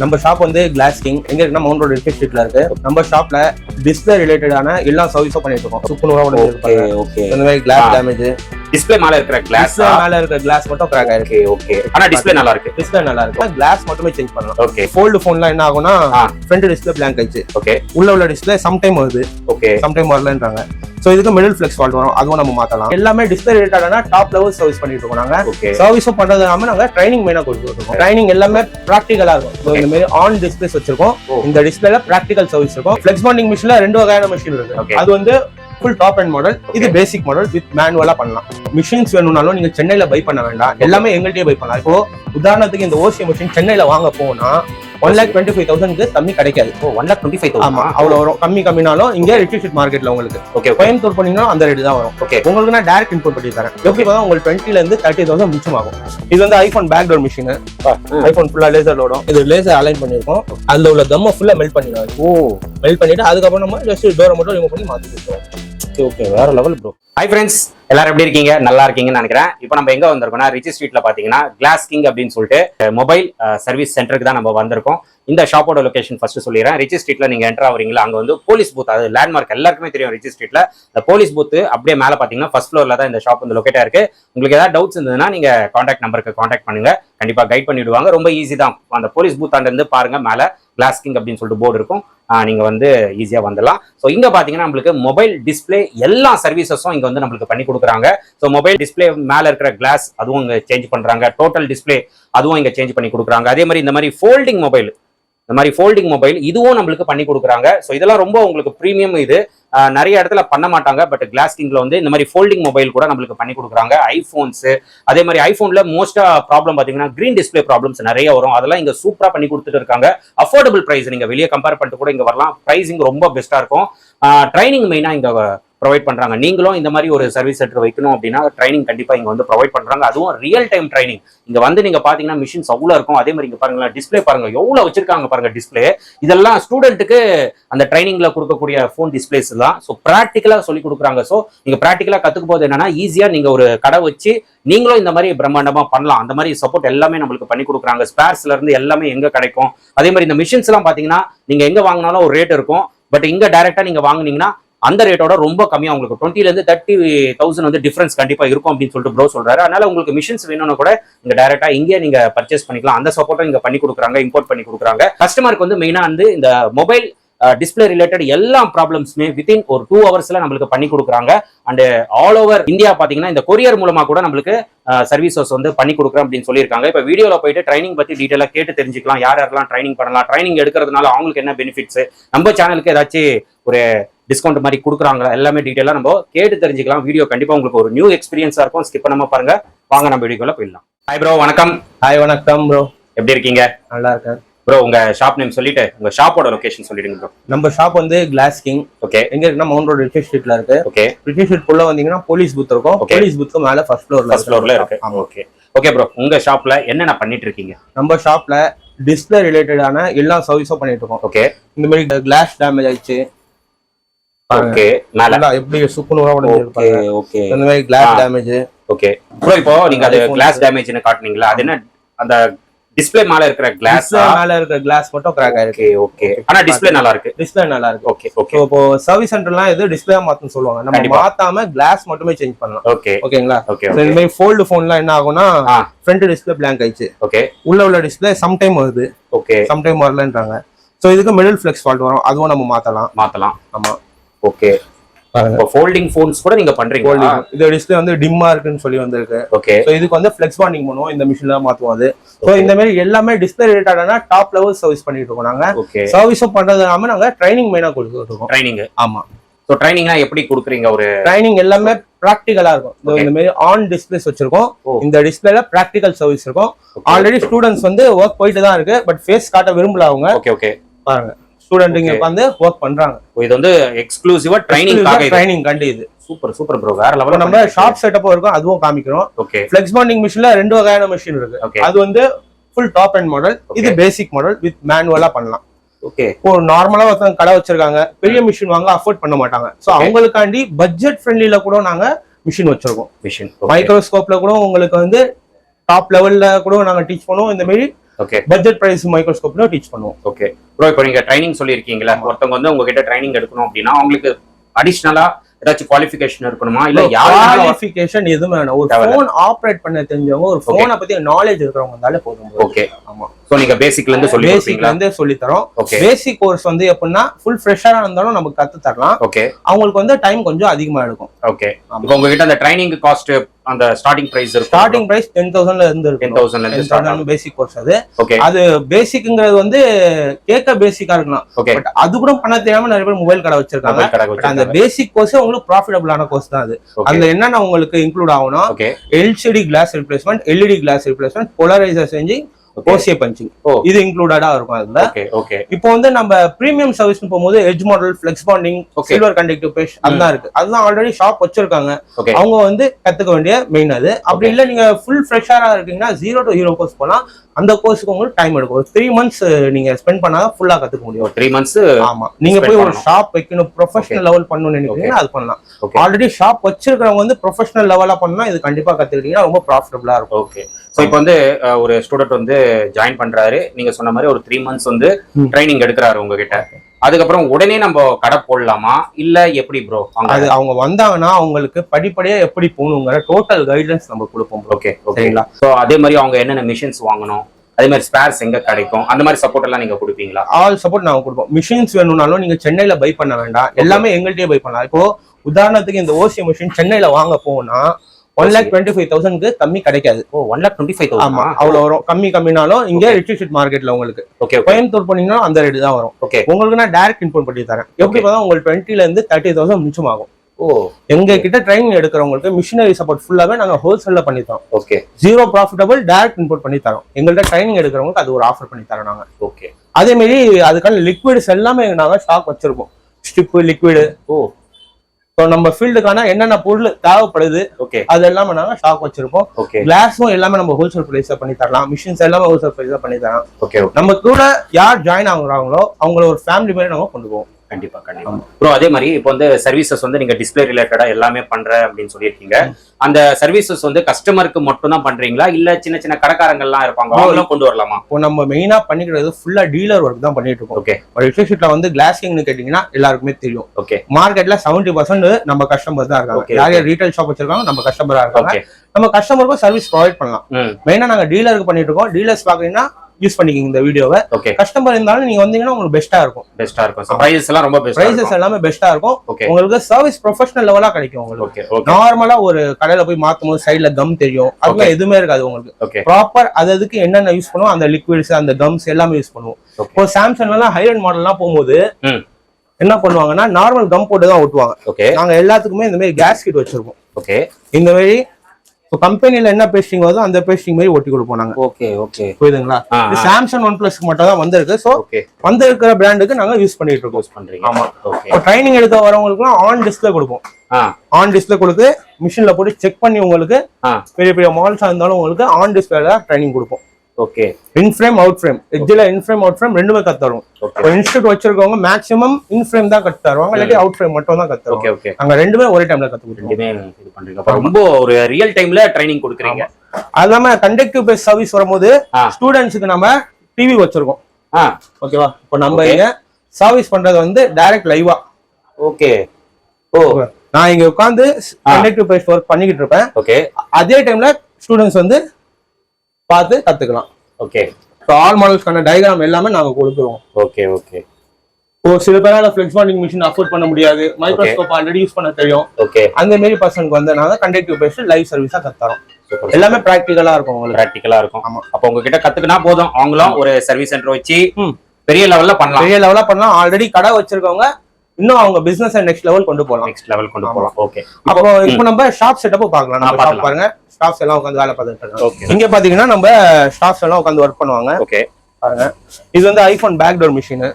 நம்ம ஷாப் வந்து class king எங்க இருக்குன்னா மவுண்ட் ரோடு ரிக்கெட் ஸ்ட்ரீட்ல இருக்கு. நம்ம ஷாப்ல டிஸ்பிளே ரிலேட்டடான எல்லா சர்வீஸும் பண்ணிட்டு இருக்கோம். சுக்குநூறா ஓகே இந்த மாதிரி கிளாஸ். டேமேஜ் டிஸ்ப்ளே மேல இருக்கிற கிளாஸ் மேல இருக்க கிளாஸ் மட்டும் கிராக் ஆயிருக்கு. ஓகே ஆனா டிஸ்ப்ளே நல்லா இருக்கு டிஸ்பிளே நல்லா இருக்கு கிளாஸ் மட்டுமே சேஞ்ச் பண்ணலாம். ஓகே ஃபோல்டு போன்ல என்ன ஆகும்னா. ஃப்ரண்ட் டிஸ்பிளே பிளாங்க் ஆயிடுச்சு. ஓகே உள்ள உள்ள டிஸ்பிளே சம்டைம் வருது. ஓகே சம்டைம் வரலன்றாங்க. சோ இதுக்கு மிடில் ஃபிளெக்ஸ் ஃபால்ட் வரும். அதுவும் நம்ம மாத்தலாம். எல்லாமே டிஸ்பிளே ரிலேட்டடான டாப் லெவல் சர்வீஸ் பண்ணிட்டு இருக்கோம் நாங்க. ஓகே சர்வீஸும் பண்றது இல்லாம நாங்க ட்ரைனிங் மெயினா கொடுத்துட்டு இருக்கோம் ட்ரைனிங் எல்லாமே ப்ராக்டிகலா இருக்கும். So, இந்த மாதிரி ஆன் டிஸ்பிளேஸ் வச்சிருக்கோம். இந்த டிஸ்பிளேல ப்ராக்டிகல் சர்வீஸ் இருக்கும். ஃபிளெக்ஸ் பாண்டிங் மிஷின்ல ரெண்டு வகையான மிஷின். இருக்கு. அது வந்து ஃபுல் டாப் அண்ட் மாடல் இது பேசிக் மாடல் வித் மேனுவலா பண்ணலாம். மிஷின்ஸ் வேணும்னாலும் நீங்க சென்னையில பை பண்ண வேண்டாம். எல்லாமே எங்கள்கிட்டயே பை பண்ணலாம். இப்போ உதாரணத்துக்கு இந்த ஓசி மிஷின் சென்னையில வாங்க போனா ஒன் லேக் டுவெண்ட்டி ஃபைவ் தௌசண்ட்க்கு கம்மி கிடைக்காது. ஓ ஒன் லேக் டுவெண்ட்டி ஃபைவ் ஆமா அவ்வளவு வரும். கம்மி கம்மினாலும் இங்கே ரிட்ரீட் மார்க்கெட்ல உங்களுக்கு. ஓகே கோயம்புத்தூர் பண்ணீங்கன்னா அந்த ரேட் தான் வரும். ஓகே உங்களுக்கு நான் டேரக்ட் இன்புட் பண்ணி தரேன். எப்படி பார்த்தா உங்களுக்கு டுவெண்ட்டில இருந்து தேர்ட்டி தௌசண்ட் மிச்சமாகும். இது வந்து iPhone back door machine iPhone ஃபுல்லா லேசர் லோடும் இது லேசர் அலைன் பண்ணிருக்கோம் அதுல உள்ள கம்மை ஃபுல்லா மெல்ட் பண்ணிடுவாங்க. ஓ. மெல்ட் பண்ணிட்டு அதுக்கப்புறம் நம்ம ஜஸ்ட் டோரை மட்டும் ரிமூவ் பண்ணி மாத்தி கொடுத்துருவோம் ஓகே ஓகே. வேற லெவல் ப்ரோ ஹை ஃப்ரெண்ட்ஸ் எல்லாரும் எப்படி இருக்கீங்க? நல்லா இருக்கீங்கன்னு நினைக்கிறேன். இப்போ நம்ம எங்க வந்திருக்கோம்னா ரிச்சி ஸ்ட்ரீட்ல பாத்தீங்கன்னா கிளாஸ் கிங் அப்படின்னு சொல்லிட்டு மொபைல் சர்வீஸ் சென்டருக்கு தான் நம்ம வந்திருக்கோம். இந்த ஷாப்போட லொகேஷன் ஃபர்ஸ்ட் சொல்லிடுறேன். ரிச்சி ஸ்ட்ரீட்ல நீங்க என்டர் ஆகுறீங்களா அங்க வந்து போலீஸ் பூத் அது லேண்ட்மார்க் எல்லாருக்குமே தெரியும் ரிச்சி ஸ்ட்ரீட்ல இந்த போலீஸ் பூத் அப்படியே மேல பாத்தீங்கன்னா ஃபர்ஸ்ட் ஃப்ளோர்ல தான் இந்த ஷாப் வந்து லொகேட்டா இருக்கு உங்களுக்கு ஏதாவது டவுட்ஸ் இருந்ததுன்னா நீங்க காண்டாக்ட் நம்பருக்கு காண்டாக்ட் பண்ணுங்க. கண்டிப்பா கைட் பண்ணிடுவாங்க. ரொம்ப ஈஸி தான். அந்த போலீஸ் பூத் இருந்து பாருங்க மேல. கிளாஸ் கிங் அப்படின்னு சொல்லிட்டு போர்டு இருக்கும். நீங்கள் வந்து ஈஸியாக வந்துடலாம். ஸோ இங்கே பார்த்தீங்கன்னா நம்மளுக்கு மொபைல் டிஸ்ப்ளே எல்லா சர்வீசஸும் இங்கே வந்து நம்மளுக்கு பண்ணி கொடுக்குறாங்க. ஸோ மொபைல் டிஸ்ப்ளே மேலே இருக்கிற கிளாஸ் அதுவும் இங்கே சேஞ்ச் பண்ணுறாங்க டோட்டல் டிஸ்ப்ளே அதுவும் இங்கே சேஞ்ச் பண்ணி கொடுக்குறாங்க. அதே மாதிரி இந்த மாதிரி ஃபோல்டிங் மொபைல் இந்த மாதிரி ஃபோல்டிங் மொபைல் இதுவும் நம்மளுக்கு பண்ணி கொடுக்குறாங்க. ஸோ இதெல்லாம் ரொம்ப உங்களுக்கு ப்ரீமியம் இது. நிறைய இடத்துல பண்ண மாட்டாங்க. பட் கிளாஸ் கிங்ல வந்து இந்த மாதிரி ஃபோல்டிங் மொபைல் கூட நம்மளுக்கு பண்ணி கொடுக்குறாங்க. ஐஃபோன்ஸ் அதே மாதிரி ஐஃபோன்ல மோஸ்டா ப்ராப்ளம் பார்த்தீங்கன்னா கிரீன் டிஸ்ப்ளே ப்ராப்ளம்ஸ் நிறைய வரும். அதெல்லாம் இங்க சூப்பரா பண்ணி கொடுத்துட்டு இருக்காங்க. அஃபோர்டபுள் பிரைஸ் நீங்க வெளியே கம்பேர் பண்ணிட்டு கூட இங்க வரலாம். பிரைசிங் ரொம்ப பெஸ்டா இருக்கும். ட்ரைனிங் மெயினாக இங்கே ப்ரொவைட் பண்ணுறாங்க நீங்களும் இந்த மாதிரி ஒரு சர்வீஸ் சென்டர் வைக்கணும் அப்படின்னா ட்ரைனிங் கண்டிப்பாக இங்கே வந்து ப்ரொவைட் பண்ணுறாங்க அதுவும் ரியல் டைம் ட்ரைனிங் இங்கே வந்து நீங்கள் பார்த்தீங்கன்னா மிஷின்ஸ் அவ்வளோ இருக்கும். அதே மாதிரி இங்கே பாருங்களேன் டிஸ்ப்ளே பாருங்கள் எவ்வளோ வச்சிருக்காங்க பாருங்கள் டிஸ்ப்ளே இதெல்லாம் ஸ்டூடெண்ட்டுக்கு அந்த ட்ரைனிங்கில் கொடுக்கக்கூடிய ஃபோன் டிஸ்பிளேஸ் தான். ஸோ ப்ராக்டிக்கலாக சொல்லி கொடுக்குறாங்க. ஸோ நீங்கள் ப்ராக்டிக்கலாக கற்றுக்கும் போது என்னன்னா ஈஸியாக நீங்கள் ஒரு கடை வச்சு நீங்களும் இந்த மாதிரி பிரம்மாண்டமாக பண்ணலாம். அந்த மாதிரி சப்போர்ட் எல்லாமே நம்மளுக்கு பண்ணி கொடுக்குறாங்க. ஸ்பேர்ஸ்லேருந்து எல்லாமே எங்கே கிடைக்கும்? அதே மாதிரி இந்த மிஷின்ஸ்லாம் பார்த்தீங்கன்னா நீங்கள் எங்கே வாங்கினாலும் ஒரு ரேட் இருக்கும். பட் இங்க டைரக்டா நீங்க வாங்குனீங்கன்னா அந்த ரேட்டோட ரொம்ப கம்மியா உங்களுக்கு டுவெண்ட்டில இருந்து தேர்ட்டி தௌசண்ட் வந்து டிஃபரன்ஸ் கண்டிப்பா இருக்கும் அப்படின்னு சொல்லிட்டு ப்ரோ சொல்றாரு. அதனால உங்களுக்கு மிஷின்ஸ் வேணும்னா கூட இங்க டைரக்டா இங்கேயே நீங்க பர்ச்சேஸ் பண்ணிக்கலாம். அந்த சப்போர்ட்டும் இங்க பண்ணி கொடுக்குறாங்க இம்போர்ட் பண்ணி கொடுக்குறாங்க. கஸ்டமருக்கு வந்து மெயினா வந்து இந்த மொபைல் டிஸ்பிளே ரிலேட்டட் எல்லா ப்ராப்ளம்ஸுமே வித்தின் ஒரு டூ ஹவர்ஸ்ல நம்மளுக்கு பண்ணி கொடுக்குறாங்க. அண்ட் ஆல் ஓவர் இந்தியா பாத்தீங்கன்னா இந்த கொரியர் மூலமா கூட நம்மளுக்கு சர்வீசஸ் வந்து பண்ணி கொடுக்குறோம் அப்படின்னு சொல்லியிருக்காங்க. இப்போ வீடியோல போயிட்டு ட்ரைனிங் பத்தி டீட்டெயிலாக கேட்டு தெரிஞ்சுக்கலாம். யார் யாரெல்லாம் ட்ரைனிங் பண்ணலாம்? ட்ரைனிங் எடுக்கிறதுனால அவங்களுக்கு என்ன பெனிஃபிட்ஸ் நம்ம சேனலுக்கு ஏதாச்சும் ஒரு டிஸ்கவுண்ட் மாதிரி கொடுக்குறாங்களா? எல்லாமே டீட்டெயிலாக நம்ம கேட்டு தெரிஞ்சுக்கலாம். வீடியோ கண்டிப்பா உங்களுக்கு ஒரு நியூ எக்ஸ்பீரியன்ஸா இருக்கும். ஸ்கிப் பண்ணாம பாருங்க. வாங்க நம்ம வீடியோக்குள்ள போயிடலாம். ஹாய் ப்ரோ வணக்கம். ஹாய் வணக்கம் ப்ரோ எப்படி இருக்கீங்க? நல்லா இருக்கேன். ப்ரோ உங்க ஷாப் நேம் சொல்லிட்டு உங்க ஷாப்போட லொகேஷன் சொல்லிடுங்க ப்ரோ நம்ம ஷாப் வந்து கிளாஸ் கிங் ஓகே எங்க இருக்குன்னா மவுண்ட் ரோடு ரிக்கெட் ஸ்ட்ரீட்ல இருக்கு. ஓகே ரிக்கெட் ஸ்ட்ரீட் உள்ள வந்தீங்கன்னா போலீஸ் பூத் இருக்கும். போலீஸ் பூத்துக்கு மேல ஃபர்ஸ்ட் ஃப்ளோர்ல ஃபர்ஸ்ட் ஃப்ளோர்ல இருக்கு. ஓகே ஓகே ப்ரோ உங்க ஷாப்ல என்னென்ன பண்ணிட்டு இருக்கீங்க? நம்ம ஷாப்ல டிஸ்பிளே ரிலேட்டடான எல்லா சர்வீஸும் பண்ணிட்டு இருக்கோம். ஓகே இந்த மாதிரி கிளாஸ் டேமேஜ் ஆயிடுச்சு. ஓகே நல்லா எப்படி சுக்குநூறா ஓகே உடஞ்சிருப்பாங்க ஓகே இந்த மாதிரி கிளாஸ். டேமேஜ் ஓகே ப்ரோ இப்போ நீங்க அது கிளாஸ் டேமேஜ்னு காட்டுனீங்களா? அது என்ன அந்த டிஸ்ப்ளே மேல இருக்கிற கிளாஸ் மேல இருக்க கிளாஸ் மட்டும் கிராக் ஆயிருக்கு. ஓகே ஆனா டிஸ்ப்ளே நல்லா இருக்கு டிஸ்பிளே நல்லா இருக்கு ஓகே ஓகே இப்போ சர்வீஸ் சென்டர்லாம் எது டிஸ்பிளே மாத்தணும் சொல்லுவாங்க. நம்ம. மாத்தாம கிளாஸ் மட்டுமே சேஞ்ச் பண்ணலாம். ஓகே ஓகேங்களா ஓகே இந்த மாதிரி ஃபோல்டு போன்லாம் என்ன ஆகும்னா. ஃப்ரண்ட் டிஸ்பிளே blank ஆயிடுச்சு. ஓகே உள்ள உள்ள டிஸ்பிளே சம்டைம் வருது. ஓகே சம்டைம் வரலன்றாங்க. சோ இதுக்கு மிடில் ஃபிளெக்ஸ் ஃபால்ட் வரும். அதுவும் நம்ம மாத்தலாம். மாத்தலாம். ஆமா. ஓகே ஃபோல்டிங் ஃபோன்ஸ் கூட நீங்க பண்றீங்க. இது டிஸ்பிளே வந்து டிம்மா இருக்குன்னு சொல்லி வந்திருக்கு. ஓகே சோ இதுக்கு வந்து ஃபிளெக்ஸ் பாண்டிங் பண்ணுவோம். இந்த மிஷின்ல மாத்துவோம் அது. சோ இந்த மாதிரி எல்லாமே டிஸ்பிளே ரிலேட்டடான டாப் லெவல் சர்வீஸ் பண்ணிட்டு இருக்கோம் நாங்க. ஓகே சர்வீஸும் பண்றது இல்லாம நாங்க ட்ரைனிங் மெயினா கொடுத்துட்டு இருக்கோம். ட்ரைனிங் ஆமா. ஸோ ட்ரைனிங்னா எப்படி கொடுக்குறீங்க? ஒரு ட்ரைனிங் எல்லாமே ப்ராக்டிகலா இருக்கும். இந்த மாதிரி ஆன் டிஸ்பிளேஸ் வச்சிருக்கோம். ஓ. இந்த டிஸ்பிளேல ப்ராக்டிகல் சர்வீஸ் இருக்கும். ஆல்ரெடி ஸ்டூடெண்ட்ஸ் வந்து ஒர்க் போயிட்டு தான் இருக்கு. பட் ஃபேஸ் காட்ட விரும்பல அவங்க. ஓகே ஓகே பாருங்க. ஸ்டூடெண்ட் இங்க Okay. உட்காந்து ஒர்க் பண்றாங்க. இது வந்து எக்ஸ்க்ளூசிவா ட்ரைனிங்காக இது? ட்ரைனிங் கண்டி இது. சூப்பர் சூப்பர் ப்ரோ வேற லெவல் நம்ம ஷாப் செட்டப்பும் இருக்கும் அதுவும் காமிக்கிறோம். ஓகே ஃபிளெக்ஸ் பாண்டிங் மிஷின்ல ரெண்டு வகையான மிஷின் இருக்கு. அது வந்து ஃபுல் டாப் அண்ட் மாடல் இது. பேசிக் மாடல் வித் மேனுவலா பண்ணலாம். ஓகே இப்போ நார்மலா ஒருத்தவங்க கடை வச்சிருக்காங்க பெரிய மிஷின் வாங்க அஃபோர்ட் பண்ண மாட்டாங்க. சோ. அவங்களுக்காண்டி பட்ஜெட் ஃப்ரெண்ட்லில கூட நாங்க மிஷின் வச்சிருக்கோம். மிஷின் மைக்ரோஸ்கோப்ல கூட உங்களுக்கு வந்து டாப் லெவல்ல கூட நாங்க டீச் பண்ணுவோம். இந்த மாதிரி ஓகே பட்ஜெட் பிரைஸ் மைக்ரோஸ்கோப்ல டீச் பண்ணுவோம். ஓகே ப்ரோ இப்போ நீங்க ட்ரைனிங் சொல்லியிருக்கீங்களா? ஒருத்தவங்க வந்து உங்ககிட்ட ட்ரைனிங் எடுக்கணும் அப்படின்னா அவங்களுக்கு அடிஷ்னலா ஏதாச்சும் குவாலிஃபிகேஷன் இருக்கணுமா? இல்ல குவாலிஃபிகேஷன் எதுவுமே வேணாம். ஒரு தேவையில்ல. போன் ஆபரேட் பண்ண தெரிஞ்சவங்க ஒரு போனை பத்தி நாலேஜ் இருக்கிறவங்க இருந்தாலே போதும் ஓகே ஆமா. சோ நீங்க பேசிக்ல இருந்து சொல்லி பேசிக்ல இருந்து சொல்லி தரோம். பேசிக் கோர்ஸ் வந்து எப்படின்னா ஃபுல் ஃப்ரெஷரா இருந்தாலும் நமக்கு கத்து தரலாம். ஓகே அவங்களுக்கு வந்து டைம் கொஞ்சம் அதிகமா எடுக்கும். ஓகே இப்போ உங்ககிட்ட அந்த ட்ரைனிங் காஸ்ட் அந்த starting price starting price ten தௌசண்ட்ல இருந்து டென் தௌசண்ட்ல இருந்து ஸ்டார்ட் பேசிக் கோர்ஸ் அது. ஓகே அது பேசிக்ங்கிறது வந்து கேட்க பேசிக்கா இருக்கலாம். ஓகே பட் அது கூட பண்ண தெரியாம நிறைய பேர் மொபைல் கடை வச்சிருக்காங்க. அந்த பேசிக் கோர்ஸ் உங்களுக்கு ப்ராஃபிட்டபிளான கோர்ஸ் தான் அது. அதுல என்னென்ன உங்களுக்கு include okay LCD glass replacement LED glass replacement polariser செஞ்சு ஓசிஏ பஞ்சிங் ஓ. இது இன்க்ளூடடா இருக்கும் அதுல. ஓகே இப்போ வந்து நம்ம பிரீமியம் சர்வீஸ் போகும்போது edge model flex bonding. Silver conductive paste அதுதான் இருக்கு. அதுதான் ஆல்ரெடி ஷாப் வச்சிருக்காங்க. அவங்க வந்து கத்துக்க வேண்டிய மெயின் அது. அப்படி. இல்ல நீங்க ஃபுல் ஃப்ரெஷரா இருக்கீங்கன்னா ஜீரோ டு ஹீரோ கோர்ஸ் போலாம். அந்த கோர்ஸ்க்கு உங்களுக்கு டைம் எடுக்கும். ஒரு த்ரீ மந்த்ஸ் நீங்க ஸ்பெண்ட் பண்ணாதான் ஃபுல்லா கத்துக்க முடியும். த்ரீ மந்த்ஸ் ஆமா. நீங்க போய் ஒரு. ஷாப் வைக்கணும் ப்ரொஃபஷனல் லெவல் பண்ணணும்னு நினைக்கிறீங்கன்னா அது பண்ணலாம். ஆல்ரெடி ஷாப் வச்சிருக்கிறவங்க வந்து ப்ரொஃபஷனல் லெவலா பண்ணா இது கண்டிப்பா கத்துக்கிட்டீங்கன்னா ரொம்ப ப்ராஃபிட்டபிளா இருக்கும். ஓகே சோ இப்போ வந்து ஒரு ஸ்டூடெண்ட் வந்து ஜாயின் பண்றாரு. நீங்க சொன்ன மாதிரி ஒரு த்ரீ மந்த்ஸ் வந்து. ட்ரைனிங் எடுக்கிறாரு உங்ககிட்ட. அதுக்கப்புறம் உடனே நம்ம கடை போடலாமா? இல்ல எப்படி ப்ரோ அது அவங்க வந்தாங்கன்னா அவங்களுக்கு படிப்படியா எப்படி போகணுங்கிற டோட்டல் கைடன்ஸ் நம்ம கொடுப்போம். ஓகே ஓகே சரிங்களா? ஸோ அதே மாதிரி அவங்க என்னென்ன மிஷின்ஸ் வாங்கணும்? அதே மாதிரி ஸ்பேர்ஸ் எங்க கிடைக்கும்? அந்த மாதிரி சப்போர்ட் எல்லாம் நீங்க கொடுப்பீங்களா? ஆல் சப்போர்ட் நாங்க கொடுப்போம். மிஷின்ஸ் வேணும்னாலும் நீங்க சென்னையில பை பண்ண வேண்டாம். எல்லாமே எங்கள்கிட்டயே பை பண்ணலாம். இப்போ உதாரணத்துக்கு இந்த ஓசி மிஷின் சென்னையில வாங்க போனா ஒன் லேக் டுவெண்ட்டி ஃபைவ் தௌசண்ட்க்கு கம்மி கிடைக்காது. ஓ ஒன் லேக் டுவெண்ட்டி ஃபைவ் ஆமா அவ்வளவு வரும். கம்மி கம்மினாலும் இங்க ரிச்சி மார்க்கெட்ல உங்களுக்கு. ஓகே கோயம்புத்தூர் போனீங்கன்னா அந்த ரேட் தான் வரும். ஓகே உங்களுக்கு நான் டைரக்ட் இன்போர்ட் பண்ணி தரேன். எப்படி பார்த்தா உங்களுக்கு டுவெண்ட்டில இருந்து தேர்ட்டி தௌசண்ட் மிச்சமாகும். ஓ. எங்க கிட்ட ட்ரைனிங் எடுக்கிறவங்களுக்கு மிஷினரி சப்போர்ட் ஃபுல்லாவே நாங்க ஹோல்சேல்ல பண்ணி தரோம். Okay zero profitable direct import பண்ணி தரோம். எங்கள்கிட்ட ட்ரைனிங் எடுக்கிறவங்களுக்கு அது ஒரு ஆஃபர் பண்ணி தரோம் நாங்க. ஓகே அதே மாதிரி அதுக்கான லிக்விட்ஸ் எல்லாமே நாங்க ஸ்டாக் வச்சிருக்கோம் ஸ்டிப்பு லிக்விடு ஓ. ஸோ நம்ம ஃபீல்டுக்கான என்னென்ன பொருள் தேவைப்படுது ஓகே அது எல்லாமே நாங்க ஸ்டாக் வச்சிருப்போம். ஓகே கிளாஸும் எல்லாமே நம்ம ஹோல்சேல் பிரைஸ்ல பண்ணி தரலாம். மிஷின்ஸ் எல்லாமே ஹோல்சேல் பிரைஸ்ல பண்ணி தரலாம். ஓகே நம்ம கூட யார் ஜாயின் ஆகுறாங்களோ அவங்கள ஒரு ஃபேமிலி மாதிரி நம்ம கொண்டு போவோம். கண்டிப்பா கண்டிப்பா. ப்ரோ அதே மாதிரி இப்போ வந்து சர்வீசஸ் வந்து நீங்க டிஸ்பிளே ரிலேட்டடா எல்லாமே பண்ற அப்படின்னு சொல்லியிருக்கீங்க. அந்த சர்வீசஸ் வந்து கஸ்டமருக்கு மட்டும் தான் பண்றீங்களா? இல்ல சின்ன சின்ன கடைக்காரங்கள்லாம் இருப்பாங்க அவங்களும் கொண்டு வரலாமா? இப்போ நம்ம மெயினா பண்ணிக்கிறது ஃபுல்லா டீலர் ஒர்க் தான் பண்ணிட்டு இருக்கோம். ஓகே ஒரு எலக்ட்ரிசிட்டில வந்து கிளாஸிங்னு கேட்டீங்கன்னா எல்லாருக்குமே தெரியும். ஓகே மார்க்கெட்ல செவன்டி பர்சன்ட் நம்ம கஸ்டமர் தான் இருக்காங்க. Okay, யார் யார் ரீட்டைல் ஷாப் வச்சிருக்காங்க நம்ம கஸ்டமரா இருக்காங்க. நம்ம கஸ்டமருக்கும் சர்வீஸ் ப்ரொவைட் பண்ணலாம். ம். மெயினா நாங்க டீலருக்கு பண்ணிட்டு இருக்கோம். டீலர்ஸ் பாக்குறீங்கன்னா யூஸ் பண்ணிக்கிங்க இந்த வீடியோவை. ஓகே கஸ்டமர் இருந்தாலும் நீங்க வந்தீங்கன்னா உங்களுக்கு பெஸ்ட்டா இருக்கும். பெஸ்டா இருக்கும். ஸோ ப்ரைஸஸ் எல்லாம் ரொம்ப பெஸ்டா பிரைசஸ் எல்லாமே பெஸ்ட்டா இருக்கும். உங்களுக்கு சர்வீஸ் ப்ரொஃபஷனல் லெவலா கிடைக்கும் உங்களுக்கு. நார்மலா ஒரு கடையில போய் மாத்தும் போது சைடுல கம் தெரியும். அதெல்லாம் எதுவுமே இருக்காது உங்களுக்கு. ப்ராப்பர் அது அதுக்கு என்னென்ன யூஸ் பண்ணுவோம் அந்த லிக்விட்ஸ் அந்த கம்ஸ் எல்லாமே யூஸ் பண்ணுவோம். இப்போ சாம்சங்ல எல்லாம் ஹைரண்ட் மாடல்லாம் போகும்போது என்ன பண்ணுவாங்கன்னா நார்மல் கம் போட்டு தான் ஒட்டுவாங்க ஓகே நாங்க எல்லாத்துக்குமே இந்த மாதிரி கேஸ் கிட் வச்சிருக்கோம் ஓகே இந்த மாதிரி இப்போ கம்பெனில என்ன பேஸ்டிங் வருதோ அந்த பேஸ்டிங் மாதிரி ஒட்டி கொடுப்போம் நாங்க. Okay okay. புரியுதுங்களா? சாம்சங் ஒன் பிளஸ்க்கு மட்டும் தான் வந்திருக்கு. ஸோ வந்திருக்கிற பிராண்டுக்கு நாங்க யூஸ் பண்ணிட்டு இருக்கோம். யூஸ் பண்றீங்க. ஆமா. ஓகே. இப்போ ட்ரைனிங் எடுக்க வரவங்களுக்குலாம் ஆன் டிஸ்ப்ளே கொடுப்போம். ஆன் டிஸ்ப்ளே கொடுத்து மிஷின்ல போட்டு செக் பண்ணி உங்களுக்கு பெரிய பெரிய மால்ஸா இருந்தாலும் உங்களுக்கு ஆன் டிஸ்பிளேல ட்ரைனிங் கொடுப்போம். Okay in frame out frame எட்ஜில் இன் ஃப்ரேம் அவுட் ஃப்ரேம் ரெண்டுமே தருவோம் ஓகே இப்போ இன்ஸ்டியூட் வச்சிருக்கவங்க மேக்ஸிமம் இன் ஃப்ரேம் தான் கத்து தருவாங்க இல்லாட்டி அவுட் ஃப்ரேம் மட்டும் தான் கத்து ஓகே ஓகே நாங்க ரெண்டுமே ஒரே டைம்ல கத்து ரெண்டுமே இது பண்றீங்க. அப்ப ரொம்ப ஒரு ரியல் டைம்ல ட்ரைனிங் கொடுக்குறீங்க. அது இல்லாம கண்டக்டிவ் பேஸ் சர்வீஸ் வரும்போது. ஸ்டூடெண்ட்ஸுக்கு நம்ம டிவி வச்சிருக்கோம். ஆ. ஓகேவா இப்போ நம்ம. இங்க சர்வீஸ் பண்றது வந்து டைரக்ட் லைவா ஓகே ஓ. நான் இங்க உட்காந்து கண்டக்டிவ் பேஸ் ஒர்க் பண்ணிக்கிட்டு இருப்பேன். ஓகே அதே டைம்ல ஸ்டூடெண்ட்ஸ் வந்து பார்த்து கத்துக்கலாம். ஓகே ஸோ ஆல் மாடல்ஸ்க்கான டயக்ராம் எல்லாமே நாங்க கொடுத்துருவோம். ஓகே ஓகே ஒரு சில பேரால ஃபிளெக்ஸ் பாண்டிங் மிஷின் அஃபோர்ட் பண்ண முடியாது. மைக்ரோஸ்கோப் ஆல்ரெடி யூஸ் பண்ண தெரியும். ஓகே அந்த மாரி பர்சனுக்கு வந்து நாங்க கண்டக்டிவ் பேஸ்ட் லைவ் சர்வீஸா கத்துறோம். எல்லாமே ப்ராக்டிகலா இருக்கும் உங்களுக்கு. பிராக்டிக்கலா இருக்கும். ஆமா. அப்ப உங்ககிட்ட கத்துக்கினா போதும். அவங்களும் ஒரு சர்வீஸ் சென்டர் வச்சு. பெரிய லெவல்ல பண்ணலாம். பெரிய லெவலா பண்ணலாம். ஆல்ரெடி கடை வச்சிருக்கவங்க இன்னும் அவங்க பிசினஸ் நெக்ஸ்ட் லெவல் கொண்டு போகலாம் நெக்ஸ்ட் லெவல் கொண்டு போகலாம் ஓகே அப்போ இப்போ நம்ம ஷாப் செட்டப் பார்க்கலாம். நம்ம ஷாப். பாருங்க. ஸ்டாஃப்ஸ் எல்லாம் உட்காந்து வேலை பார்த்துட்டு இருக்காங்க. இங்க பாத்தீங்கன்னா நம்ம ஸ்டாஃப்ஸ் எல்லாம் உட்காந்து ஒர்க் பண்ணுவாங்க. ஓகே பாருங்க. இது வந்து iPhone back door machine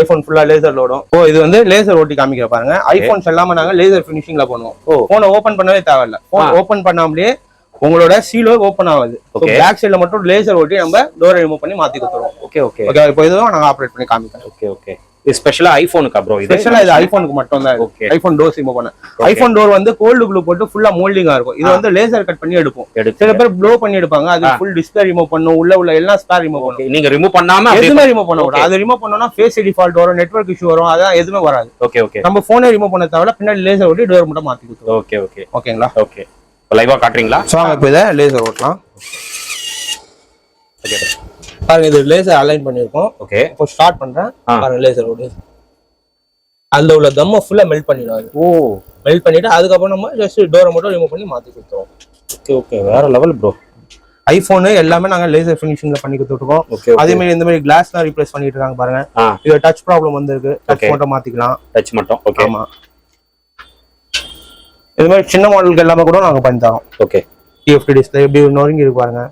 iPhone ஃபுல்லா லேசர் லோடும் ஓ இது வந்து லேசர் ஓட்டி காமிக்கிற பாருங்க. ஐபோன்ஸ் எல்லாமே நாங்க லேசர் ஃபினிஷிங்ல பண்ணுவோம். போனை ஓபன் பண்ணவே தேவையில்ல. போன். ஓபன் பண்ணாமலே உங்களோட சீலோ ஓபன் ஆகுது. பேக் சைடுல மட்டும் லேசர் ஓட்டி நம்ம டோரை ரிமூவ் பண்ணி மாத்தி கொடுத்துருவோம். ஓகே ஓகே ஓகே இப்போ இதுவும் நாங்க ஆப்ரேட் பண்ணி காமிக்கிறோம். ஓகே ஓகே இது ஸ்பெஷலா ஐபோனுக்கா ப்ரோ இது ஸ்பெஷலா இது ஐபோனுக்கு மட்டும் தான் ஓகே ஐபோன் டோர் ரிமூவ் பண்ண. ஐபோன் டோர் வந்து கோல்டு ப்ளூ போட்டு ஃபுல்லா மோல்டிங்கா இருக்கும். இது வந்து லேசர் கட் பண்ணி எடுப்போம். சில பேர் ப்ளோ பண்ணி எடுப்பாங்க. அது ஃபுல் டிஸ்பிளே ரிமூவ் பண்ணும். உள்ள உள்ள எல்லாம் ஸ்பேர் ரிமூவ் பண்ணும். நீங்க ரிமூவ் பண்ணாம எதுவுமே ரிமூவ் பண்ண. கூடாது. அது ரிமூவ் பண்ணோம்னா ஃபேஸ் டிஃபால்ட் வரும் நெட்வொர்க் இஷ்யூ வரும். அதான் எதுவுமே வராது. ஓகே ஓகே நம்ம போனே ரிமூவ் பண்ண தேவையில்ல. பின்னாடி லேசர் ஓட்டி டோர் மட்டும் மாத்தி கொடுத்துருவோம். ஓகே ஓகே ஓகேங்களா ஓகே லைவா காட்டுறீங்களா? ஸோ இப்போ இதை லேசர் ஓட்டலாம். ஓகே பாருங்க இது லேசர் அலைன் பண்ணியிருக்கோம். ஓகே இப்போ ஸ்டார்ட் பண்றேன். பாருங்க லேசர் ஓடு. அதுல உள்ள தம்மை ஃபுல்லா மெல்ட் பண்ணிடுவாரு. ஓ. மெல்ட் பண்ணிட்டு அதுக்கப்புறம் நம்ம ஜஸ்ட் டோரை மட்டும் ரிமூவ் பண்ணி மாத்தி கொடுத்துருவோம். ஓகே ஓகே வேற லெவல் ப்ரோ ஐபோனு எல்லாமே நாங்க லேசர் ஃபினிஷிங்ல பண்ணி கொடுத்துருக்கோம் ஓகே அதே மாதிரி இந்த மாதிரி கிளாஸ் தான் ரீப்ளேஸ் பண்ணிட்டு இருக்காங்க பாருங்க. இது டச் ப்ராப்ளம் வந்திருக்கு. டச். மட்டும் மாத்திக்கலாம். டச் மட்டும். ஓகே ஆமா. இது மாதிரி சின்ன மாடலுக்கு எல்லாமே கூட நாங்க பண்ணி தரோம். ஓகே டிஎஃப்டி டிஸ்பிளே இப்படி நொறுங்கி இருக்கு பாருங்க.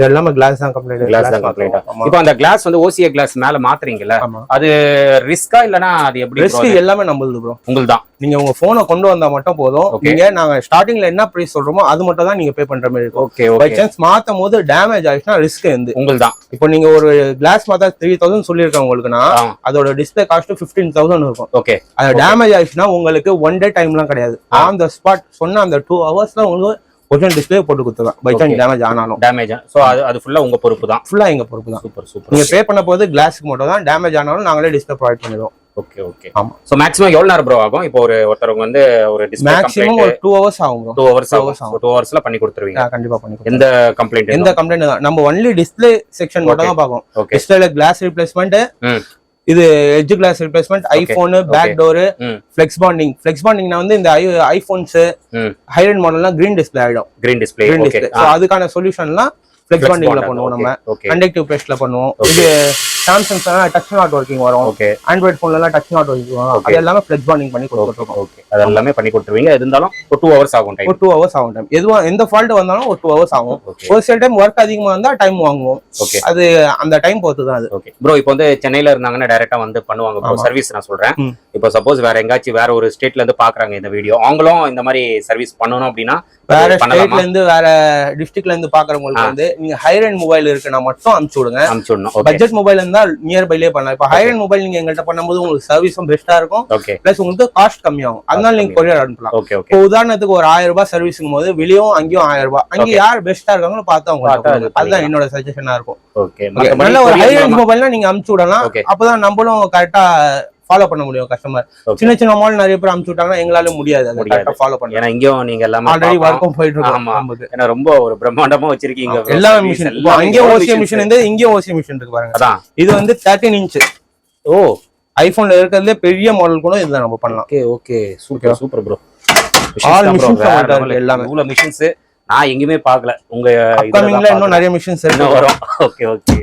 இது எல்லாமே கிளாஸ் தான் கம்ப்ளீட் கிளாஸ் தான் கம்ப்ளீட்டா ஆமா. இப்போ அந்த கிளாஸ் வந்து ஓசிஏ கிளாஸ் மேல மாத்துறீங்கல்ல அது ரிஸ்கா இல்லனா அது எப்படி ரிஸ்க் எல்லாமே நம்மளுது ப்ரோ உங்களுக்கு தான் நீங்க உங்க போனை கொண்டு வந்தா மட்டும் போதும். நீங்க நாங்க ஸ்டார்டிங்ல என்ன பிரைஸ் சொல்றோமோ அது மட்டும் தான் நீங்க பே பண்ற மாதிரி இருக்கும். ஓகே பை சான்ஸ் மாத்தும் போது டேமேஜ் ஆயிடுச்சுன்னா ரிஸ்க் வந்து உங்களுக்கு தான் இப்போ நீங்க ஒரு கிளாஸ் மாத்தா த்ரீ தௌசண்ட் சொல்லியிருக்காங்க உங்களுக்குன்னா அதோட டிஸ்பிளே காஸ்ட் ஃபிஃப்டீன் தௌசண்ட் இருக்கும். ஓகே அது டேமேஜ் ஆயிடுச்சுன்னா உங்களுக்கு ஒன் டே டைம்லாம் கிடையாது. ஆன் த ஸ்பாட் சொன்ன அந்த டூ ஹவர்ஸ்ல உங்களுக்கு ஒரிஜினல் டிஸ்பிளே போட்டு கொடுத்துருவேன் பை சான்ஸ். டேமேஜ் ஆனாலும். டேமேஜ் சோ அது அது ஃபுல்லா உங்க பொறுப்பு தான். ஃபுல்லா எங்க பொறுப்பு தான். சூப்பர் சூப்பர் நீங்க பே பண்ண போது கிளாஸ்க்கு மட்டும் தான். டேமேஜ் ஆனாலும் நாங்களே டிஸ்பிளே ப்ரொவைட் பண்ணிடுவோம். ஓகே ஓகே ஆமா. சோ மேக்ஸிமம் எவ்வளவு நேரம் ப்ரோ ஆகும்? இப்போ ஒரு ஒருத்தவங்க வந்து ஒரு டிஸ்பிளே மேக்ஸிமம் ஒரு டூ ஹவர்ஸ் ஆகும் bro. Two hours two hours ஆகும். டூ ஹவர்ஸ்ல பண்ணி கொடுத்துருவீங்க. கண்டிப்பா பண்ணி. எந்த கம்ப்ளைண்ட் எந்த கம்ப்ளைண்ட் தான் நம்ம ஒன்லி டிஸ்பிளே செக்ஷன் மட்டும் தான் ஓகே டிஸ்பிளேல கிளாஸ் ரிப்ளேஸ்மெண்ட் ம். இது edge glass replacement iPhone back door flex bonding flex பாண்டிங்னா வந்து இந்த ஐபோன்ஸ் ஹைரண்ட் மாடல்லாம் கிரீன் டிஸ்பிளே ஆயிடும். கிரீன் டிஸ்பிளே கிரீன் டிஸ்பிளே அதுக்கான சொல்யூஷன்லாம் ஃபிளெக்ஸ் பாண்டிங்ல பண்ணுவோம் நம்ம. கண்டக்டிவ் பேஸ்ட்ல பண்ணுவோம். இது சாம்சங் டச் நாட் ஒர்க்கிங் வரும். ஓகே ஆண்ட்ராய்ட் போன்ல எல்லாம் டச் நாட் ஒர்க்கிங் வரும். அது எல்லாமே ஃபிளெக்ஸ் பாண்டிங் பண்ணி கொடுத்துருக்கோம். ஓகே அது எல்லாமே பண்ணி கொடுத்துருவீங்க. இருந்தாலும் ஒரு டூ ஹவர்ஸ் ஆகும் டைம் ஒரு டூ ஹவர்ஸ் ஆகும் டைம் எதுவும் எந்த ஃபால்ட் வந்தாலும் ஒரு டூ ஹவர்ஸ் ஆகும். ஒரு சில டைம் ஒர்க் அதிகமா இருந்தா டைம் வாங்குவோம். ஓகே அது அந்த டைம் பொறுத்து தான் அது. ஓகே ப்ரோ இப்போ வந்து சென்னையில இருந்தாங்கன்னா டைரக்டா வந்து பண்ணுவாங்க ப்ரோ. சர்வீஸ் நான் சொல்றேன். இப்போ சப்போஸ் வேற எங்காச்சும் வேற ஒரு ஸ்டேட்ல இருந்து பாக்குறாங்க இந்த வீடியோ அவங்களும் இந்த மாதிரி சர்வீஸ் பண்ணணும் அப்படின்னா வேற ஸ்டேட்ல இருந்து வேற டிஸ்ட்ரிக்ட்ல இருந்து பாக்குறவங்களுக்கு வந்து நீங்க ஹைரண்ட் மொபைல் இருக்குன்னா மட்டும் அனுப்பிச்சு விடுங்க. அனுப்பிச்சு விடணும். பட்ஜெட் மொபைல் இருந்தா நியர்பைலே பண்ணலாம். இப்போ ஹைரண்ட் மொபைல் நீங்க எங்கள்கிட்ட பண்ணும்போது உங்களுக்கு சர்வீஸும் பெஸ்டா இருக்கும். பிளஸ் உங்களுக்கு காஸ்ட் கம்மியாகும். அதனால நீங்க கொரியர் அனுப்பலாம். இப்போ உதாரணத்துக்கு ஒரு ஆயிரம் ரூபாய் சர்வீஸுங்கும் போது வெளியும் அங்கேயும் ஆயிரம் ரூபாய். அங்கே. யார் பெஸ்டா இருக்காங்களோ பார்த்து அவங்க கொடுங்க. அதுதான் என்னோட சஜஷனா இருக்கும். நல்ல ஒரு ஹைரண்ட் மொபைல்னா நீங்க அனுப்பிச்சு விடலாம். அப்பதான் நம்மளும் கரெக்டா ஃபாலோ பண்ண முடியும் கஸ்டமர். சின்ன சின்ன மாடல் நிறைய பேர் அனுப்பிச்சு விட்டாங்கன்னா எங்களால முடியாது. கரெக்டா ஃபாலோ பண்ண. ஏன்னா இங்கேயும் நீங்க எல்லாமே ஆல்ரெடி. ஒர்க்கும் போயிட்டு இருக்கோம். நமக்கு. ஏன்னா ரொம்ப ஒரு பிரம்மாண்டமா வச்சிருக்கீங்க. எல்லா மிஷின் அங்கேயும் ஓசிய. மிஷின் இருந்து இங்கேயும் ஓசிய மிஷின் இருக்கு பாருங்க. இது வந்து தேர்ட்டின் இன்ச் ஓ. ஐபோன்ல இருக்கிறதுலே பெரிய மாடல் கூட இதுல நம்ம பண்ணலாம். Okay okay super super bro நம்மள்ட்ட இருக்கு எல்லாமே. இவ்வளவு மிஷின்ஸ் நான் எங்கேயுமே பார்க்கல. உங்க இன்னும் நிறைய மிஷின்ஸ் வரும். ஓகே ஓகே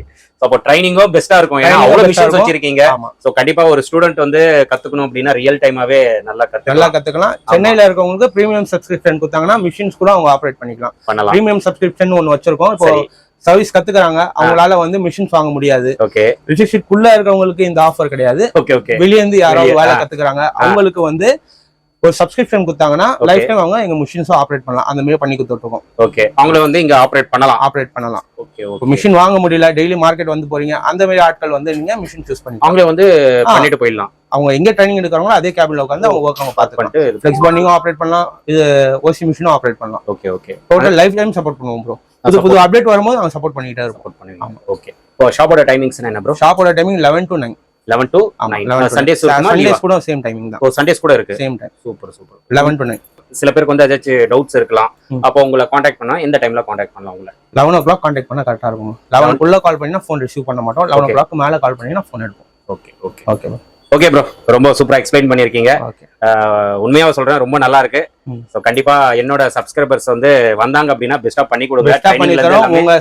அப்போ ட்ரைனிங்கும் பெஸ்டா இருக்கும். ஏன்னா அவ்வளவு மிஷின்ஸ். வச்சிருக்கீங்க. சோ கண்டிப்பா ஒரு ஸ்டூடெண்ட் வந்து கத்துக்கணும் அப்படின்னா ரியல் டைமாவே நல்லா நல்லா கத்துக்கலாம். சென்னையில இருக்கவங்களுக்கு பிரீமியம் சப்ஸ்கிரிப்ஷன் கொடுத்தாங்கன்னா மிஷின்ஸ் கூட அவங்க ஆப்ரேட் பண்ணிக்கலாம். பண்ணலாம். பிரீமியம் சப்ஸ்கிரிப்ஷன் ஒன்னு வச்சிருக்கோம். இப்போ சரி. சர்வீஸ் கத்துக்கிறாங்க. அவங்களால வந்து மிஷின்ஸ் வாங்க முடியாது. ஓகே. ரிஜிஸ்ட்ரிக்குள்ள குள்ள இருக்கவங்களுக்கு இந்த ஆஃபர் கிடையாது. Okay okay. வெளிய இருந்து யாராவது வேலை. கத்துக்கிறாங்க. அவங்களுக்கு வந்து ஒரு சப்ஸ்கிரிப்ஷன் கொடுத்தாங்கன்னா. லைஃப் டைம் அவங்க எங்க மிஷின்ஸும் ஆப்ரேட் பண்ணலாம். அந்த மாதிரி பண்ணி கொடுத்துருக்கோம் ஓகே அவங்கள வந்து இங்க ஆபரேட் பண்ணலாம். ஆப்ரேட் பண்ணலாம். ஓகே மிஷின் வாங்க முடியல டெய்லி மார்க்கெட் வந்து போறீங்க அந்த மாதிரி ஆட்கள் வந்து நீங்க மிஷின் சூஸ் பண்ணிக்கலாம். அவங்கள வந்து. பண்ணிட்டு போயிடலாம். அவங்க எங்க ட்ரைனிங் எடுக்கிறாங்களோ அதே கேபின்ல உட்காந்து அவங்க ஒர்க் அவங்க பார்த்துக்கலாம். பண்ணிட்டு ஃபிளெக்ஸ் பண்ணிங்கும் ஆப்ரேட் பண்ணலாம் இது ஓசி மிஷினும் ஆப்ரேட் பண்ணலாம். Okay okay total lifetime support பண்ணுவோம் ப்ரோ புது புது அப்டேட் வரும்போது அவங்க சப்போர்ட் பண்ணிட்டே சப்போர்ட் பண்ணுவீங்க ஓகே இப்போ ஷாப்போட டைமிங்ஸ் என்ன ப்ரோ ஷாப்போட timing eleven to nine eleven to Sundays Sundays கூட சேம் டைமிங் தான். சண்டேஸ் கூட இருக்கு. Same time super super eleven to nine சில பேருக்கு வந்து ஏதாச்சும் டவுட்ஸ் இருக்கலாம். அப்போ உங்களை காண்டாக்ட் பண்ணா எந்த டைம்ல காண்டாக்ட் பண்ணலாம் உங்களை. லெவன் ஓ கிளாக் கான்டாக்ட் பண்ணா கரெக்டா இருக்கும். லெவனுக்குள்ள கால் பண்ணி ஃபோன் ரிசீவ் பண்ண மாட்டோம். லெவன் ஓ. கிளாக் மேல கால் பண்ணி ஃபோன் எடுப்போம். Okay okay okay okay bro ரொம்ப சூப்பரா எக்ஸ்பிளைன் பண்ணிருக்கீங்க ஆஹ் உண்மையாவே சொல்றேன் ரொம்ப நல்லா இருக்கு. ஸோ கண்டிப்பா என்னோட சப்ஸ்கிரைபர்ஸ் வந்து வந்தாங்க அப்படின்னா பெஸ்டா பண்ணி கொடுங்க. பெஸ்டா பண்ணி தரோம். உங்க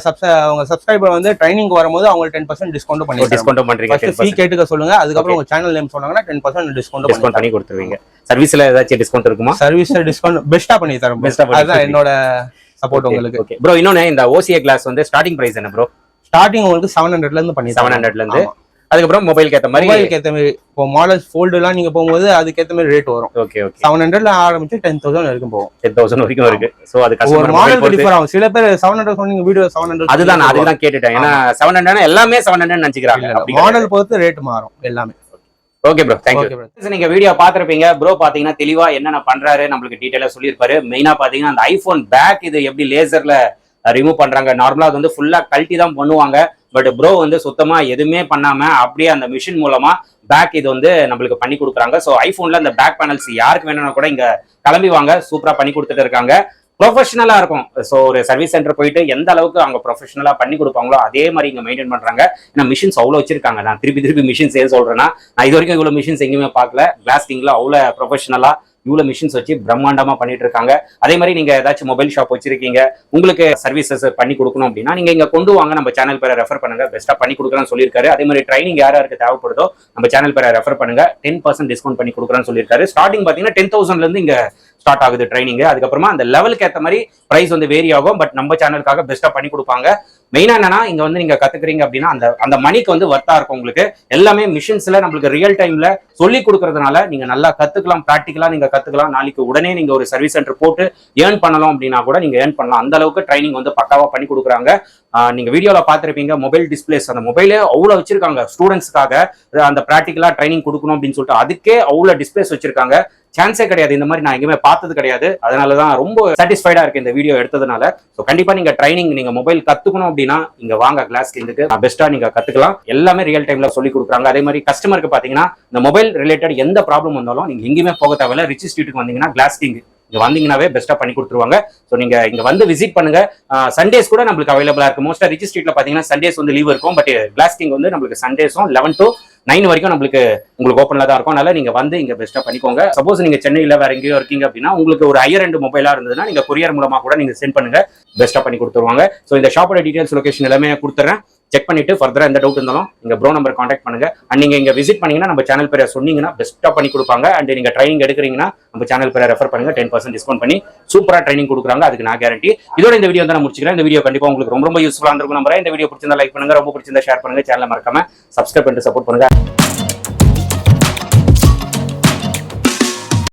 உங்க சப்ஸ்கிரைபர் வந்து ட்ரைனிங் வரும்போது அவங்களுக்கு டென் பர்சன்ட் டிஸ்கவுண்ட் பண்ணி டிஸ்கவுண்ட் பண்றீங்க ஃபர்ஸ்ட் ஃபீ கேட்டுக்க சொல்லுங்க. அதுக்கப்புறம் உங்க சேனல் நேம் சொன்னாங்கன்னா டென் பர்சன்ட் டிஸ்கவுண்ட் டிஸ்கவுண்ட் பண்ணி கொடுத்துருவீங்க. சர்வீஸ்ல ஏதாச்சும் டிஸ்கவுண்ட் இருக்குமா? சர்வீஸ் டிஸ்கவுண்ட் பெஸ்டா பண்ணி தரோம். பண்ணி அதுதான். என்னோட சப்போர்ட் உங்களுக்கு. ஓகே ப்ரோ இன்னொன்னு இந்த ஓசிஏ கிளாஸ் வந்து ஸ்டார்டிங் பிரைஸ் என்ன ப்ரோ ஸ்டார்டிங் உங்களுக்கு செவன் ஹண்ட்ரட்ல இருந்து பண்ணி செவன் ஹண்ட்ரட்ல இருந்து. அதுக்கப்புறம் மொபைலுக்கு ஏத்த மாதிரி மொபைலுக்கு ஏத்த மாதிரி இப்போ மாடல்ஸ் ஃபோல்டு எல்லாம் நீங்க போகும்போது அதுக்கு ஏத்த மாதிரி ரேட் வரும். ஓகே ஓகே செவன் ஹண்ட்ரட்ல ஆரம்பிச்சு டென் தௌசண்ட் வரைக்கும் போகும். டென் தௌசண்ட் வரைக்கும் இருக்கு. ஸோ அது ஒரு மாடலுக்கு டிஃபர் ஆகும். சில பேர் செவன் ஹண்ட்ரட் சொன்னீங்க வீடியோ செவன் ஹண்ட்ரட் அதுதான் அதுதான் கேட்டுட்டேன். ஏன்னா செவன் ஹண்ட்ரட் எல்லாமே செவன் ஹண்ட்ரட் நினைச்சுக்கிறாங்க மாடல் பொறுத்து ரேட் மாறும் எல்லாமே. ஓகே ப்ரோ தேங்க்யூ நீங்க வீடியோ பாத்திருப்பீங்க ப்ரோ பாத்தீங்கன்னா தெளிவா என்னென்ன பண்றாரு நம்மளுக்கு டீடைலா சொல்லியிருப்பாரு. மெயினா பாத்தீங்கன்னா அந்த ஐபோன் பேக் இது எப்படி லேசர்ல ரிமூவ் பண்றாங்க? நார்மலா அது வந்து ஃபுல்லா கழட்டி தான் பண்ணுவாங்க. பட் ப்ரோ வந்து சுத்தமா எதுவுமே பண்ணாம அப்படியே அந்த மிஷின் மூலமா பேக் இது வந்து நம்மளுக்கு பண்ணி கொடுக்குறாங்க. ஸோ ஐபோன்ல அந்த பேக் பேனல்ஸ் யாருக்கு வேணும்னா கூட இங்க கிளம்பி வாங்க. சூப்பரா பண்ணி கொடுத்துட்டு இருக்காங்க. ப்ரொஃபஷனலா இருக்கும். ஸோ ஒரு சர்வீஸ் சென்டர் போயிட்டு எந்த அளவுக்கு அவங்க ப்ரொஃபஷனலா பண்ணி கொடுப்பாங்களோ அதே மாதிரி இங்க மெயின்டைன் பண்றாங்க. ஏன்னா மிஷின்ஸ் அவ்வளோ வச்சிருக்காங்க. நான் திருப்பி திருப்பி மிஷின்ஸ் ஏன் சொல்றேன்னா நான் இது வரைக்கும் இவ்வளவு மிஷின்ஸ் எங்கேயுமே பார்க்கல. கிளாஸ்டிங்ல அவ்வளோ ப்ரொஃபஷனலா இவ்வளோ மிஷின்ஸ் வச்சு பிரம்மாண்டமாக பண்ணிட்டு இருக்காங்க அதே மாதிரி நீங்கள் ஏதாச்சும் மொபைல் ஷாப் வச்சிருக்கீங்க உங்களுக்கு சர்வீசஸ் பண்ணி கொடுக்கணும் அப்படின்னா நீங்க இங்க கொண்டு வாங்க. நம்ம சேனல் பேரை ரெஃபர் பண்ணுங்க. பெஸ்ட்டா பண்ணி கொடுக்குறேன்னு சொல்லியிருக்காரு. அதே மாதிரி ட்ரைனிங் யார் யாருக்கு தேவைப்படுதோ நம்ம சேனல் பேரை ரெஃபர் பண்ணுங்க. டென் பர்சன்ட் டிஸ்கவுண்ட் பண்ணி கொடுக்குறேன்னு சொல்லியிருக்காரு. ஸ்டார்டிங் பாத்தீங்கன்னா டென் தௌசண்ட்ல இருந்து ஸ்டார்ட் ஆகுது ட்ரைனிங் அதுக்கப்புறமா அந்த லெவலுக்கு ஏற்ற மாதிரி பிரைஸ் வந்து வேரி ஆகும். பட் நம்ம சேனலுக்காக பெஸ்ட்டாக பண்ணி கொடுப்பாங்க. மெயினா என்னன்னா இங்க வந்து நீங்க கத்துக்கிறீங்க அப்படின்னா அந்த அந்த மணிக்கு வந்து ஒர்த்தாக இருக்கும் உங்களுக்கு. எல்லாமே மிஷின்ஸ்ல நம்மளுக்கு ரியல் டைம்ல சொல்லி கொடுக்கறதுனால நீங்க நல்லா கத்துக்கலாம் ப்ராக்டிக்கலா நீங்க கத்துக்கலாம். நாளைக்கு உடனே நீங்க ஒரு சர்வீஸ் சென்டர் போட்டு ஏர்ன் பண்ணலாம் அப்படின்னா கூட நீங்க ஏர்ன் பண்ணலாம். அந்த அளவுக்கு ட்ரைனிங் வந்து பக்காவாக பண்ணி கொடுக்குறாங்க. நீங்கள் நீங்க பார்த்துருப்பீங்க மொபைல் டிஸ்பிளேஸ் அந்த மொபைலே அவ்வளோ வச்சிருக்காங்க ஸ்டூடெண்ட்ஸ்க்காக அந்த ப்ராக்டிக்கலா ட்ரைனிங் கொடுக்கணும் அப்படின்னு சொல்லிட்டு அதுக்கே அவ்வளவு டிஸ்பிளேஸ் வச்சிருக்காங்க. சான்ஸே கிடையாது. இந்த மாதிரி நான் எங்கேயுமே பார்த்தது கிடையாது. அதனால தான் ரொம்ப சாட்டிஸ்ஃபைடா இருக்கு இந்த வீடியோ எடுத்ததுனால. ஸோ கண்டிப்பா நீங்க ட்ரைனிங் நீங்க மொபைல் கத்துக்கணும் அப்படின்னா இங்க வாங்க கிளாஸ் நான் பெஸ்ட்டா நீங்க கத்துக்கலாம். எல்லாமே ரியல் டைம்ல சொல்லி கொடுக்குறாங்க. அதே மாதிரி கஸ்டமருக்கு பாத்தீங்கன்னா இந்த மொபைல் ரிலேட்டட் எந்த ப்ராப்ளம் வந்தாலும் நீங்க எங்கேயுமே போக தேவையில்ல. ரிச்சி ஸ்ட்ரீட்டுக்கு வந்தீங்கன்னா க்ளாஸ்கிங் இங்க வந்தீங்கன்னாவே பெஸ்ட்டாக பண்ணி கொடுத்துருவாங்க. ஸோ நீங்க இங்க வந்து விசிட் பண்ணுங்க. சண்டேஸ் கூட நம்மளுக்கு அவைலபிளா இருக்கு மோஸ்டா ரிச் ஸ்ட்ரீட்ல பாத்தீங்கன்னா சண்டேஸ் வந்து லீவ் இருக்கும். பட் கிளாஸ் கிங் வந்து நம்மளுக்கு சண்டேஸும் லெவன் டு நைன் வரைக்கும் நம்மளுக்கு உங்களுக்கு ஓப்பன்ல தான் இருக்கும். அதனால நீங்க வந்து இங்க பெஸ்ட்டாக பண்ணிக்கோங்க. சப்போஸ் நீங்க சென்னையில வேற எங்கேயோ இருக்கீங்க அப்படின்னா உங்களுக்கு ஒரு ஹையர் ரெண்டு மொபைலா இருந்ததுன்னா நீங்க கொரியர் மூலமா கூட நீங்க சென்ட் பண்ணுங்க. பெஸ்ட்டாக பண்ணி கொடுத்துருவாங்க. ஸோ இந்த ஷாப்போட டீடைல்ஸ் லொகேஷன் எல்லாமே கொடுத்துறேன். செக் பண்ணிட்டு ஃபர்தராக எந்த டவுட் இருந்தாலும் நீங்க ப்ரோ நம்பர் காண்டாக்ட் பண்ணுங்க. அண்ட் நீங்கள் இங்கே விசிட் பண்ணீங்கன்னா நம்ம சேனல் பேரை சொன்னீங்கன்னா பெஸ்ட்டாக பண்ணி கொடுப்பாங்க. அண்ட் நீங்கள் ட்ரைனிங் எடுக்கிறீங்கன்னா நம்ம சேனல் பேரை ரெஃபர் பண்ணுங்க. டென் பர்சன்ட் டிஸ்கவுண்ட் பண்ணி சூப்பராக ட்ரைனிங் கொடுக்குறாங்க. அதுக்கு நான் கேரண்டி இதோட இந்த வீடியோ வந்து நான் முடிச்சுக்கிறேன். இந்த வீடியோ கண்டிப்பாக உங்களுக்கு ரொம்ப ரொம்ப யூஸ்ஃபுல்லாக இருந்திருக்கும் நம்புறேன். இந்த வீடியோ பிடிச்சிருந்தா லைக் பண்ணுங்க. ரொம்ப பிடிச்சிருந்தா ஷேர் பண்ணுங்க. சேனல் மறக்காம சப்ஸ்கிரைப் பண்ணிட்டு சப்போர்ட் பண்ணுங்க.